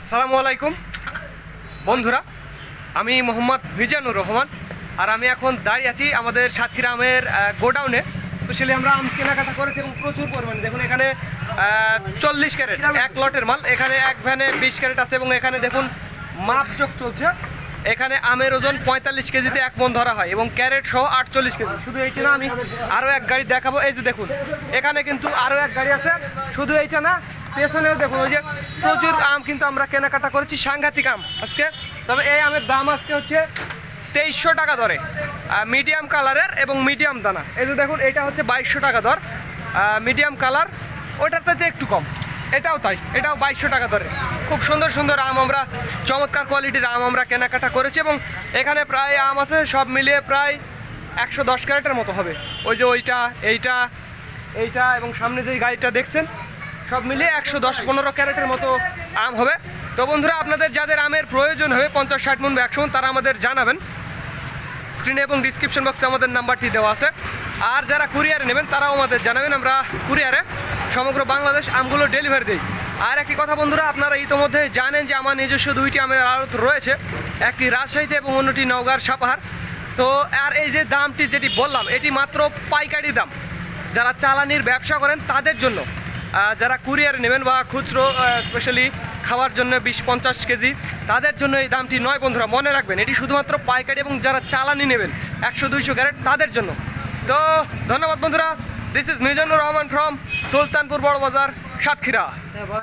আসসালামু আলাইকুম। বন্ধুরা, আমি মোহাম্মদ মিজানুর রহমান আর আমি এখন দাঁড়িয়ে আছি আমাদের সাতক্ষীরা আমের গোডাউনে। স্পেশালি আমরা আম কেনাকাটা করেছি এবং প্রচুর পরিমাণে। দেখুন এখানে চল্লিশ ক্যারেট, এক লটের মাল। এখানে এক ভ্যানে বিশ ক্যারেট আছে এবং এখানে দেখুন মাপচোক চলছে। এখানে আমের ওজন পঁয়তাল্লিশ কেজিতে এক মন ধরা হয় এবং ক্যারেট সহ আটচল্লিশ কেজি। শুধু এইটা না, আমি আরও এক গাড়ি দেখাবো। এই যে দেখুন, এখানে কিন্তু আরও এক গাড়ি আছে। শুধু এইটা না পেছনেও দেখুন, ওই যে প্রচুর আম কিন্তু আমরা কেনাকাটা করেছি, সাংঘাতিক আম আজকে। তবে এই আমের দাম আজকে হচ্ছে তেইশশো টাকা ধরে মিডিয়াম কালারের এবং মিডিয়াম দানা। এই যে দেখুন, এটা হচ্ছে বাইশশো টাকা দর। মিডিয়াম কালার ওটার চাইতে একটু কম। এটাও তাই, এটাও বাইশশো টাকা দরে। খুব সুন্দর সুন্দর আম আমরা, চমৎকার কোয়ালিটির আম আমরা কেনাকাটা করেছি এবং এখানে প্রায় আম আছে, সব মিলিয়ে প্রায় একশো দশ ক্যারেটের মতো হবে। ওই যে ওইটা, এইটা এইটা এবং সামনে যে গাড়িটা দেখছেন সব মিলিয়ে একশো দশ পনেরো ক্যারেটের মতো আম হবে। তো বন্ধুরা আপনাদের যাদের আমের প্রয়োজন হবে পঞ্চাশ ষাট মন বা একশো মণ, তারা আমাদের জানাবেন। স্ক্রিনে এবং ডিসক্রিপশন বক্সে আমাদের নাম্বারটি দেওয়া আছে। আর যারা কুরিয়ারে নেবেন তারাও আমাদের জানাবেন। আমরা কুরিয়ারে সমগ্র বাংলাদেশ আমগুলো ডেলিভারি দিই। আর একটি কথা বন্ধুরা আপনারা ইতোমধ্যে জানেন যে আমার নিজস্ব দুইটি আমের আড়ত রয়েছে। একটি রাজশাহীতে এবং অন্যটি নওগাঁর সাপাহার। তো আর এই যে দামটি যেটি বললাম এটি মাত্র পাইকারি দাম। যারা চালানির ব্যবসা করেন তাদের জন্য। যারা কুরিয়ার নেবেন বা খুচরো স্পেশালি খাওয়ার জন্য বিশ পঞ্চাশ কেজি, তাদের জন্য এই দামটি নয় বন্ধুরা, মনে রাখবেন, এটি শুধুমাত্র পাইকারি এবং যারা চালানি নেবেন, একশো দুইশো ক্যারেট, তাদের জন্য। তো ধন্যবাদ বন্ধুরা this is Mizanur Rahman from Sultanpur Boro Bazar, Satkhira.